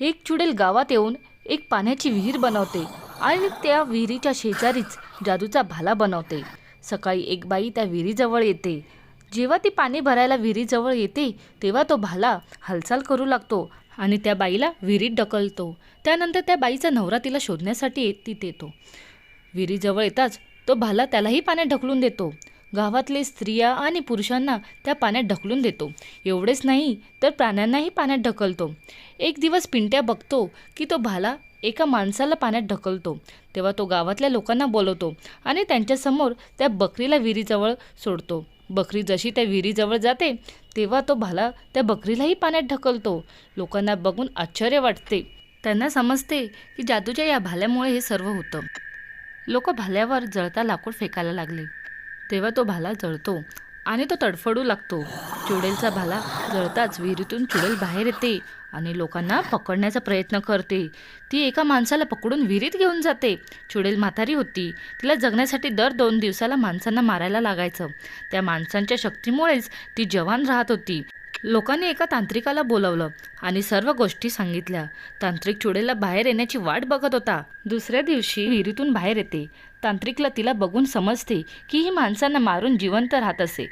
एक चुडेल गावात येऊन एक पाण्याची विहीर बनवते आणि त्या विहिरीच्या शेजारीच जादूचा भाला बनवते. सकाळी एक बाई त्या विहिरीजवळ येते. जेव्हा ती पाणी भरायला विहिरीजवळ येते तेव्हा तो भाला हालचाल करू लागतो आणि त्या बाईला विहिरीत ढकलतो. त्यानंतर त्या बाईचा नवरा तिला शोधण्यासाठी तिथे येतो. विहिरीजवळ येताच तो भाला त्यालाही पाण्यात ढकलून देतो. गावातले स्त्रिया आणि पुरुषांना त्या पाण्यात ढकलून देतो. एवढेच नाही तर प्राण्यांनाही पाण्यात ढकलतो. एक दिवस पिंट्या बघतो की तो भाला एका माणसाला पाण्यात ढकलतो. तेव्हा तो गावातल्या लोकांना बोलवतो आणि त्यांच्यासमोर त्या बकरीला विहिरीजवळ सोडतो. बकरी जशी त्या विहिरीजवळ जाते तेव्हा तो भाला त्या बकरीलाही पाण्यात ढकलतो. लोकांना बघून आश्चर्य वाटते. त्यांना समजते की जादूच्या या भाल्यामुळे हे सर्व होतं. लोक भाल्यावर जळता लाकूड फेकायला लागले. तेव्हा तो भाला जळतो आणि तो तडफडू लागतो. चुडेलचा भाला जळताच विहिरीतून चुडेल बाहेर येते आणि लोकांना पकडण्याचा प्रयत्न करते. ती एका माणसाला पकडून विहिरीत घेऊन जाते. चुडेल म्हातारी होती. तिला जगण्यासाठी दर दोन दिवसाला माणसांना मारायला लागायचं. त्या माणसांच्या शक्तीमुळेच ती जवान राहत होती. लोकांनी एका तांत्रिकाला बोलवलं आणि सर्व गोष्टी सांगितल्या. तांत्रिक चुडेला बाहेर येण्याची वाट बघत होता. दुसऱ्या दिवशी विहिरीतून बाहेर येते. तांत्रिकला तिला बघून समजते की ही माणसांना मारून जिवंत राहत असे.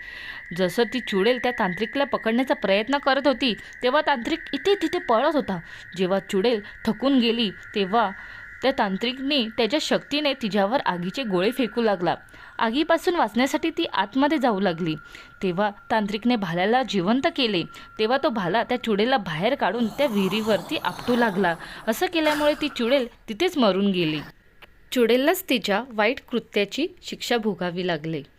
जसं ती चुडेल त्या तांत्रिकला पकडण्याचा प्रयत्न करत होती तेव्हा तांत्रिक इथे तिथे पळत होता. जेव्हा चुडेल थकून गेली तेव्हा त्या तांत्रिकने त्याच्या शक्तीने तिच्यावर आगीचे गोळे फेकू लागला. आगीपासून वाचण्यासाठी ती आतमध्ये जाऊ लागली. तेव्हा तांत्रिकने भाल्याला जिवंत केले. तेव्हा तो भाला त्या चुडेला बाहेर काढून त्या विहिरीवरती आपटू लागला. असं केल्यामुळे ती चुडेल तिथेच मरून गेली. चुडेललाच तिच्या वाईट कृत्याची शिक्षा भोगावी लागली.